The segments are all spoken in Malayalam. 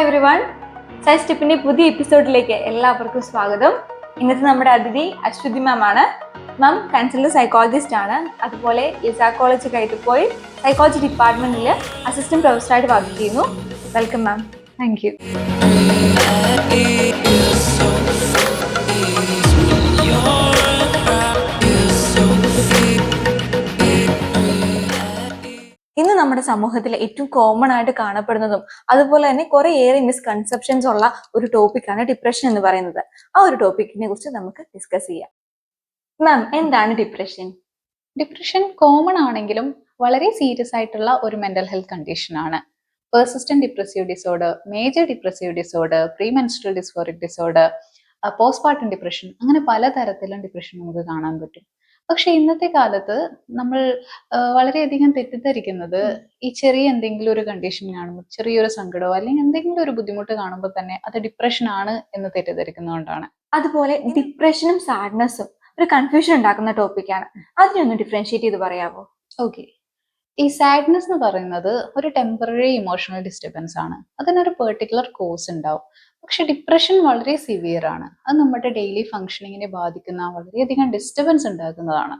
ഹായ് എവറി വൺ സൈസ് ടിപ്പിന്റെ പുതിയ എപ്പിസോഡിലേക്ക് എല്ലാവർക്കും സ്വാഗതം. ഇന്നത്തെ നമ്മുടെ അതിഥി അശ്വതി മാം ആണ്. മാം കൺസൾട്ട് സൈക്കോളജിസ്റ്റ് ആണ്. അതുപോലെ കോളേജ് ആയിട്ട് പോയി സൈക്കോളജി ഡിപ്പാർട്ട്മെന്റിൽ അസിസ്റ്റന്റ് പ്രൊഫസറായിട്ട് വർക്ക് ചെയ്യുന്നു. വെൽക്കം മാം താങ്ക് യു നമ്മുടെ സമൂഹത്തിൽ ഏറ്റവും കോമൺ ആയിട്ട് കാണപ്പെടുന്നതും അതുപോലെ തന്നെ കുറെ ഏറെ മിസ്കൺസെപ്ഷൻസ് ഉള്ള ഒരു ടോപ്പിക്കാണ് ഡിപ്രഷൻ എന്ന് പറയുന്നത്. ആ ഒരു ടോപ്പിക്കിനെ കുറിച്ച് നമുക്ക് ഡിസ്കസ് ചെയ്യാം. മാം എന്താണ് ഡിപ്രഷൻ ഡിപ്രഷൻ കോമൺ ആണെങ്കിലും വളരെ സീരിയസ് ആയിട്ടുള്ള ഒരു മെന്റൽ ഹെൽത്ത് കണ്ടീഷൻ ആണ്. Persistent depressive disorder major depressive disorder pre menstrual dysphoric disorder postpartum depression അങ്ങനെ പലതരത്തിലും ഡിപ്രഷൻ നമുക്ക് കാണാൻ പറ്റും. പക്ഷെ ഇന്നത്തെ കാലത്ത് നമ്മൾ വളരെയധികം തെറ്റിദ്ധരിക്കുന്നത് ഈ ചെറിയ എന്തെങ്കിലും ഒരു കണ്ടീഷൻ കാണുമ്പോൾ ചെറിയൊരു സങ്കടമോ അല്ലെങ്കിൽ എന്തെങ്കിലും ഒരു ബുദ്ധിമുട്ട് കാണുമ്പോൾ തന്നെ അത് ഡിപ്രഷൻ ആണ് എന്ന് തെറ്റിദ്ധരിക്കുന്നതുകൊണ്ടാണ്. അതുപോലെ ഡിപ്രഷനും സാഡ്നെസ്സും ഒരു കൺഫ്യൂഷൻ ഉണ്ടാക്കുന്ന ടോപ്പിക്കാണ് അതിനൊന്ന് ഡിഫറൻഷിയേറ്റ് ചെയ്ത് പറയാമോ ഓക്കെ ഈ സാഡ്നെസ് എന്ന് പറയുന്നത് ഒരു ടെമ്പററി ഇമോഷണൽ ഡിസ്റ്റർബൻസ് ആണ്. അതിനൊരു പെർട്ടിക്കുലർ കോസ് ഉണ്ടാവും. പക്ഷെ ഡിപ്രഷൻ വളരെ സിവിയർ ആണ്. അത് നമ്മുടെ ഡെയിലി ഫങ്ഷനിങ്ങിനെ ബാധിക്കുന്ന വളരെയധികം ഡിസ്റ്റർബൻസ് ഉണ്ടാക്കുന്നതാണ്.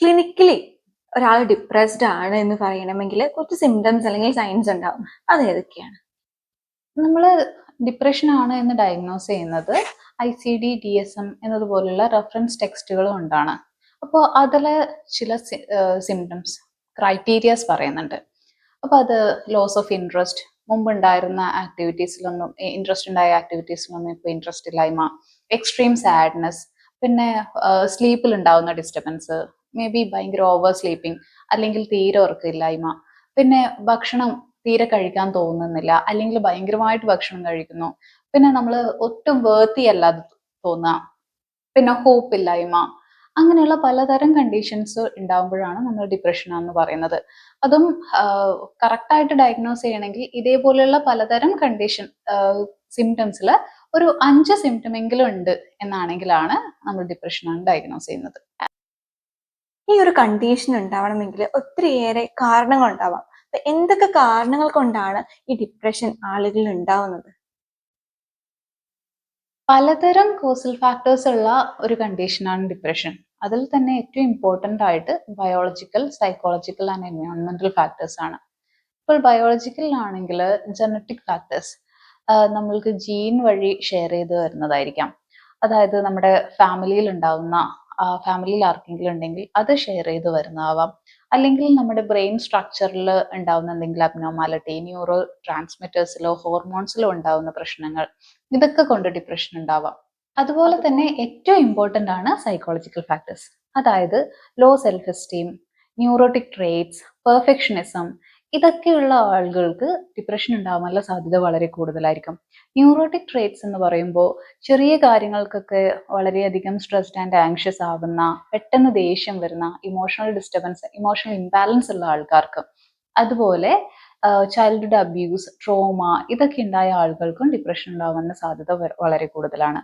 ക്ലിനിക്കലി ഒരാൾ ഡിപ്രസ്ഡ് ആണ് എന്ന് പറയണമെങ്കിൽ കുറച്ച് സിംറ്റംസ് അല്ലെങ്കിൽ സൈൻസ് ഉണ്ടാവും. അത് ഏതൊക്കെയാണ്? നമ്മൾ ഡിപ്രഷൻ ആണ് എന്ന് ഡയഗ്നോസ് ചെയ്യുന്നത് I C D D S M എന്നതുപോലുള്ള റെഫറൻസ് ടെക്സ്റ്റുകൾ കൊണ്ടാണ്. അപ്പോൾ അതിലെ ചില സിംറ്റംസ് ക്രൈറ്റീരിയസ് പറയുന്നുണ്ട്. അപ്പോൾ അത് ലോസ് ഓഫ് ഇൻട്രസ്റ്റ് മുമ്പുണ്ടായിരുന്ന ആക്ടിവിറ്റീസിലൊന്നും ഇൻട്രസ്റ്റ് ഉണ്ടായ ആക്ടിവിറ്റീസിലൊന്നും ഇപ്പോൾ ഇൻട്രസ്റ്റ് ഇല്ലായ്മ എക്സ്ട്രീം സാഡ്നെസ് പിന്നെ സ്ലീപ്പിൽ ഉണ്ടാവുന്ന ഡിസ്റ്റർബൻസ് മേ ബി ഭയങ്കര ഓവർ സ്ലീപ്പിംഗ് അല്ലെങ്കിൽ തീരെ ഉറക്കമില്ലായ്മ പിന്നെ ഭക്ഷണം തീരെ കഴിക്കാൻ തോന്നുന്നില്ല അല്ലെങ്കിൽ ഭയങ്കരമായിട്ട് ഭക്ഷണം കഴിക്കുന്നു പിന്നെ നമ്മൾ ഒട്ടും വേർത്തി അല്ലാതെ തോന്നുക പിന്നെ ഹോപ്പ് ഇല്ലായ്മ അങ്ങനെയുള്ള പലതരം കണ്ടീഷൻസ് ഉണ്ടാകുമ്പോഴാണ് നമ്മൾ ഡിപ്രഷൻ എന്ന് പറയുന്നത്. അതും കറക്റ്റായിട്ട് ഡയഗ്നോസ് ചെയ്യണമെങ്കിൽ ഇതേപോലെയുള്ള പലതരം കണ്ടീഷൻ സിംറ്റംസിൽ ഒരു അഞ്ച് സിംറ്റം എങ്കിലും ഉണ്ട് എന്നാണെങ്കിലാണ് നമ്മൾ ഡിപ്രഷൻ ആണ് ഡയഗ്നോസ് ചെയ്യുന്നത്. ഈ ഒരു കണ്ടീഷൻ ഉണ്ടാവണമെങ്കിൽ ഒത്തിരിയേറെ കാരണങ്ങൾ ഉണ്ടാവാം. എന്തൊക്കെ കാരണങ്ങൾ കൊണ്ടാണ് ഈ ഡിപ്രഷൻ ആളുകളിൽ ഉണ്ടാവുന്നത്? പലതരം കോസൽ ഫാക്ടേഴ്സ് ഉള്ള ഒരു കണ്ടീഷനാണ് ഡിപ്രഷൻ അതിൽ തന്നെ ഏറ്റവും ഇമ്പോർട്ടന്റ് ആയിട്ട് ബയോളജിക്കൽ സൈക്കോളജിക്കൽ ആൻഡ് എൻവയോൺമെന്റൽ ഫാക്ടേഴ്സ് ആണ്. ഇപ്പോൾ ബയോളജിക്കൽ ആണെങ്കിൽ ജനറ്റിക് ഫാക്ടേഴ്സ് നമ്മൾക്ക് ജീൻ വഴി ഷെയർ ചെയ്ത് വരുന്നതായിരിക്കാം അതായത് നമ്മുടെ ഫാമിലിയിൽ ഉണ്ടാകുന്ന ഫാമിലിയിൽ ആർക്കെങ്കിലും ഉണ്ടെങ്കിൽ അത് ഷെയർ ചെയ്ത് വരുന്നതാവാം. അല്ലെങ്കിൽ നമ്മുടെ ബ്രെയിൻ സ്ട്രക്ചറിൽ ഉണ്ടാവുന്ന എന്തെങ്കിലും അബ്നോമാലിറ്റി ന്യൂറോ ട്രാൻസ്മിറ്റേഴ്സിലോ ഹോർമോൺസിലോ ഉണ്ടാവുന്ന പ്രശ്നങ്ങൾ ഇതൊക്കെ കൊണ്ട് ഡിപ്രഷൻ ഉണ്ടാവാം. അതുപോലെ തന്നെ ഏറ്റവും ഇമ്പോർട്ടന്റ് ആണ് സൈക്കോളജിക്കൽ ഫാക്ടേഴ്സ് അതായത് low self esteem neurotic traits perfectionism ഇതൊക്കെയുള്ള ആളുകൾക്ക് ഡിപ്രഷൻ ഉണ്ടാവാനുള്ള സാധ്യത വളരെ കൂടുതലായിരിക്കും. ന്യൂറോട്ടിക് ട്രേറ്റ്സ് എന്ന് പറയുമ്പോൾ ചെറിയ കാര്യങ്ങൾക്കൊക്കെ വളരെയധികം സ്ട്രെസ്ഡ് ആൻഡ് ആങ്ഷ്യസ് ആവുന്ന പെട്ടെന്ന് ദേഷ്യം വരുന്ന ഇമോഷണൽ ഡിസ്റ്റർബൻസ് ഇമോഷണൽ ഇംബാലൻസ് ഉള്ള ആൾക്കാർക്ക്. അതുപോലെ ചൈൽഡ്ഹുഡ് അബ്യൂസ് ട്രോമ ഇതൊക്കെ ഉണ്ടായ ആളുകൾക്കും ഡിപ്രഷൻ ഉണ്ടാവാനുള്ള സാധ്യത വളരെ കൂടുതലാണ്.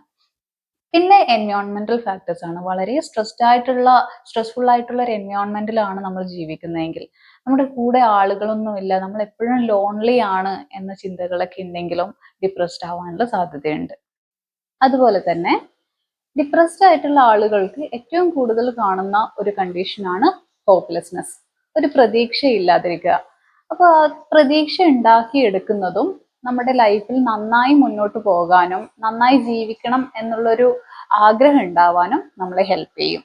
പിന്നെ എൻവയോൺമെന്റൽ ഫാക്ടേഴ്സ് ആണ്. വളരെ സ്ട്രെസ്ഡ് ആയിട്ടുള്ള സ്ട്രെസ്ഫുൾ ആയിട്ടുള്ള ഒരു എൻവയോൺമെന്റിലാണ് നമ്മൾ ജീവിക്കുന്നതെങ്കിൽ. നമ്മുടെ കൂടെ ആളുകളൊന്നുമില്ല നമ്മൾ എപ്പോഴും ലോൺലി ആണ് എന്ന ചിന്തകളൊക്കെ ഉണ്ടെങ്കിലും ഡിപ്രസ്ഡ് ആവാനുള്ള സാധ്യതയുണ്ട്. അതുപോലെ തന്നെ ഡിപ്രസ്ഡ് ആയിട്ടുള്ള ആളുകൾക്ക് ഏറ്റവും കൂടുതൽ കാണുന്ന ഒരു കണ്ടീഷനാണ് ഹോപ്പ്ലെസ്നെസ് ഒരു പ്രതീക്ഷയില്ലാതിരിക്കുക അപ്പോൾ പ്രതീക്ഷ ഉണ്ടാക്കിയെടുക്കുന്നതും നമ്മുടെ ലൈഫിൽ നന്നായി മുന്നോട്ട് പോകാനും നന്നായി ജീവിക്കണം എന്നുള്ളൊരു ആഗ്രഹം ഉണ്ടാവാനും നമ്മളെ ഹെൽപ്പ് ചെയ്യും.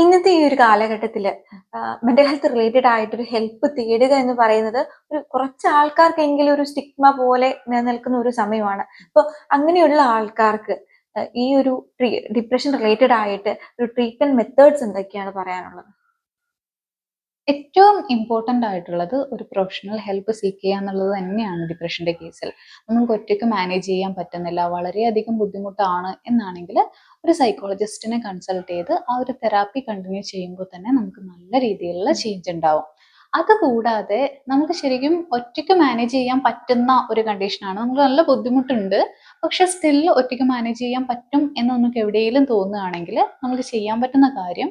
ഇന്നത്തെ ഈ ഒരു കാലഘട്ടത്തിൽ മെന്റൽ ഹെൽത്ത് റിലേറ്റഡ് ആയിട്ടൊരു ഹെൽപ്പ് തേടുക എന്ന് പറയുന്നത് ഒരു കുറച്ച് ആൾക്കാർക്കെങ്കിലും ഒരു സ്റ്റിഗ്മ പോലെ നിലനിൽക്കുന്ന ഒരു സമയമാണ്. അപ്പോൾ അങ്ങനെയുള്ള ആൾക്കാർക്ക് ഈ ഒരു ഡിപ്രഷൻ റിലേറ്റഡ് ആയിട്ട് ഒരു ട്രീറ്റ്മെന്റ് മെത്തേഡ്സ് എന്തൊക്കെയാണ് പറയാനുള്ളത്? ഏറ്റവും ഇമ്പോർട്ടന്റ് ആയിട്ടുള്ളത് ഒരു പ്രൊഫഷണൽ ഹെൽപ്പ് സീക്ക് ചെയ്യുക എന്നുള്ളത് തന്നെയാണ് ഡിപ്രഷന്റെ കേസിൽ നമുക്ക് ഒറ്റയ്ക്ക് മാനേജ് ചെയ്യാൻ പറ്റുന്നില്ല വളരെയധികം ബുദ്ധിമുട്ടാണ് എന്നാണെങ്കിൽ ഒരു സൈക്കോളജിസ്റ്റിനെ കൺസൾട്ട് ചെയ്ത് ആ ഒരു തെറാപ്പി കണ്ടിന്യൂ ചെയ്യുമ്പോൾ തന്നെ നമുക്ക് നല്ല രീതിയിലുള്ള ചേഞ്ച് ഉണ്ടാവും. അതുകൂടാതെ നമുക്ക് ശരിക്കും ഒറ്റയ്ക്ക് മാനേജ് ചെയ്യാൻ പറ്റുന്ന ഒരു കണ്ടീഷനാണ് നമുക്ക് നല്ല ബുദ്ധിമുട്ടുണ്ട് പക്ഷെ സ്റ്റിൽ ഒറ്റയ്ക്ക് മാനേജ് ചെയ്യാൻ പറ്റും എന്ന് നമുക്ക് എവിടെയെങ്കിലും തോന്നുകയാണെങ്കിൽ നമുക്ക് ചെയ്യാൻ പറ്റുന്ന കാര്യം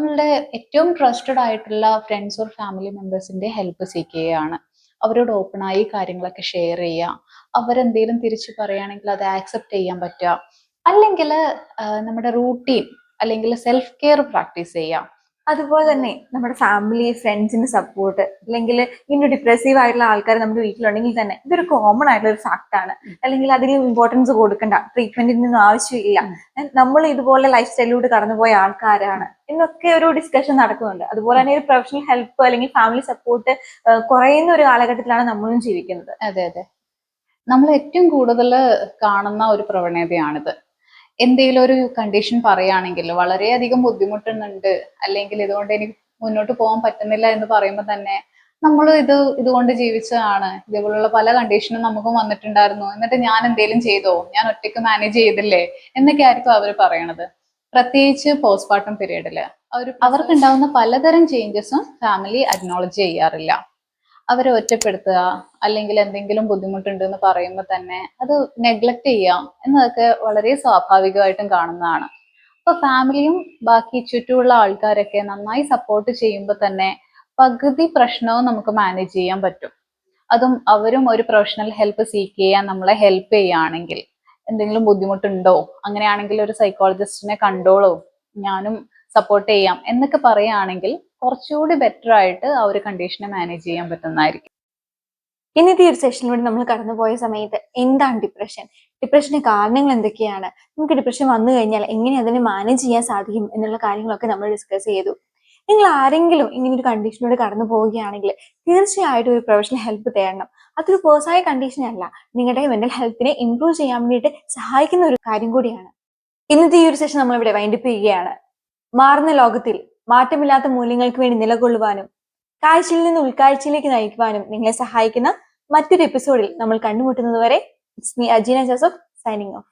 നമ്മളുടെ ഏറ്റവും ട്രസ്റ്റഡ് ആയിട്ടുള്ള ഫ്രണ്ട്സ് ഓർ ഫാമിലി മെമ്പേഴ്സിന്റെ ഹെൽപ്പ് സീക്കുകയാണ് അവരോട് ഓപ്പണായി കാര്യങ്ങളൊക്കെ ഷെയർ ചെയ്യുക. അവരെന്തെങ്കിലും തിരിച്ചു പറയുകയാണെങ്കിൽ അത് ആക്സെപ്റ്റ് ചെയ്യാൻ പറ്റുക. അല്ലെങ്കിൽ നമ്മുടെ റൂട്ടീൻ അല്ലെങ്കിൽ സെൽഫ് കെയർ പ്രാക്ടീസ് ചെയ്യുക. അതുപോലെ തന്നെ നമ്മുടെ ഫാമിലി ഫ്രണ്ട്സിന്റെ സപ്പോർട്ട് അല്ലെങ്കിൽ ഇങ്ങനെ ഡിപ്രസീവ് ആയിട്ടുള്ള ആൾക്കാർ നമ്മുടെ വീട്ടിലുണ്ടെങ്കിൽ തന്നെ ഇതൊരു കോമൺ ആയിട്ടുള്ള ഒരു ഫാക്ട് ആണ്. അല്ലെങ്കിൽ അതിന് ഇമ്പോർട്ടൻസ് കൊടുക്കണ്ട. ട്രീറ്റ്മെന്റിനൊന്നും ആവശ്യമില്ല. നമ്മൾ ഇതുപോലെ ലൈഫ് സ്റ്റൈലിലൂടെ കടന്നുപോയ ആൾക്കാരാണ്. എന്നൊക്കെ ഒരു ഡിസ്കഷൻ നടക്കുന്നുണ്ട്. അതുപോലെ തന്നെ ഒരു പ്രൊഫഷണൽ ഹെൽപ്പ് അല്ലെങ്കിൽ ഫാമിലി സപ്പോർട്ട് കുറയുന്ന ഒരു കാലഘട്ടത്തിലാണ് നമ്മളും ജീവിക്കുന്നത്. അതെ അതെ. നമ്മൾ ഏറ്റവും കൂടുതൽ കാണുന്ന ഒരു പ്രവണതയാണിത്. എന്തെങ്കിലും ഒരു കണ്ടീഷൻ പറയുകയാണെങ്കിൽ വളരെയധികം ബുദ്ധിമുട്ടുന്നുണ്ട്. അല്ലെങ്കിൽ ഇതുകൊണ്ട് എനിക്ക് മുന്നോട്ട് പോകാൻ പറ്റുന്നില്ല എന്ന് പറയുമ്പോൾ തന്നെ നമ്മൾ ഇത് ഇതുകൊണ്ട് ജീവിച്ചതാണ്. ഇതുപോലുള്ള പല കണ്ടീഷനും നമുക്കും വന്നിട്ടുണ്ടായിരുന്നു. എന്നിട്ട് ഞാൻ എന്തെങ്കിലും ചെയ്തോ? ഞാൻ ഒറ്റയ്ക്ക് മാനേജ് ചെയ്തില്ലേ? എന്നൊക്കെ ആയിരിക്കും അവർ പറയണത്. പ്രത്യേകിച്ച് പോസ്റ്റ്മോർട്ടം പീരീഡിൽ അവർക്ക് ഉണ്ടാവുന്ന പലതരം ചേഞ്ചസും ഫാമിലി അക്നോളജ് ചെയ്യാറില്ല. അവരെ ഒറ്റപ്പെടുത്തുക അല്ലെങ്കിൽ എന്തെങ്കിലും ബുദ്ധിമുട്ടുണ്ട് എന്ന് പറയുമ്പോൾ തന്നെ അത് നെഗ്ലക്ട് ചെയ്യാം എന്നതൊക്കെ വളരെ സ്വാഭാവികമായിട്ടും കാണുന്നതാണ്. അപ്പൊ ഫാമിലിയും ബാക്കി ചുറ്റുമുള്ള ആൾക്കാരൊക്കെ നന്നായി സപ്പോർട്ട് ചെയ്യുമ്പോൾ തന്നെ പകുതി പ്രശ്നവും നമുക്ക് മാനേജ് ചെയ്യാൻ പറ്റും. അതും അവരും ഒരു പ്രൊഫഷണൽ ഹെൽപ്പ് സീക്ക് ചെയ്യാൻ നമ്മളെ ഹെൽപ്പ് ചെയ്യുകയാണെങ്കിൽ. എന്തെങ്കിലും ബുദ്ധിമുട്ടുണ്ടോ? അങ്ങനെയാണെങ്കിൽ ഒരു സൈക്കോളജിസ്റ്റിനെ കണ്ടോളൂ. ഞാനും സപ്പോർട്ട് ചെയ്യാം എന്നൊക്കെ പറയുകയാണെങ്കിൽ കുറച്ചുകൂടി ബെറ്റർ ആയിട്ട് ആ ഒരു കണ്ടീഷനെ മാനേജ് ചെയ്യാൻ പറ്റുന്നതായിരിക്കും. ഇന്നത്തെ ഒരു സെഷനിലൂടെ നമ്മൾ കടന്നുപോയ സമയത്ത് എന്താണ് ഡിപ്രഷൻ ഡിപ്രഷന്റെ കാരണങ്ങൾ എന്തൊക്കെയാണ്? നമുക്ക് ഡിപ്രഷൻ വന്നു കഴിഞ്ഞാൽ എങ്ങനെ അതിനെ മാനേജ് ചെയ്യാൻ സാധിക്കും എന്നുള്ള കാര്യങ്ങളൊക്കെ നമ്മൾ ഡിസ്കസ് ചെയ്തു. നിങ്ങൾ ആരെങ്കിലും ഇങ്ങനെ ഒരു കണ്ടീഷനിലൂടെ കടന്നു പോവുകയാണെങ്കിൽ തീർച്ചയായിട്ടും ഒരു പ്രൊഫഷണൽ ഹെൽപ്പ് തേടണം. അതൊരു പേഴ്സണൽ കണ്ടീഷൻ അല്ല. നിങ്ങളുടെ മെന്റൽ ഹെൽത്തിനെ ഇംപ്രൂവ് ചെയ്യാൻ വേണ്ടിയിട്ട് സഹായിക്കുന്ന ഒരു കാര്യം കൂടിയാണ്. ഇന്നത്തെ ഈ ഒരു സെഷൻ നമ്മൾ ഇവിടെ വൈൻഡപ്പ് ചെയ്യുകയാണ്. മാറുന്ന ലോകത്തിൽ മാറ്റമില്ലാത്ത മൂല്യങ്ങൾക്ക് വേണ്ടി നിലകൊള്ളുവാനും കാഴ്ചയിൽ നിന്ന് ഉൾക്കാഴ്ചയിലേക്ക് നയിക്കുവാനും നിങ്ങളെ സഹായിക്കുന്ന മറ്റൊരു എപ്പിസോഡിൽ നമ്മൾ കണ്ടുമുട്ടുന്നതുവരെ it's me Ajeena Joseph signing off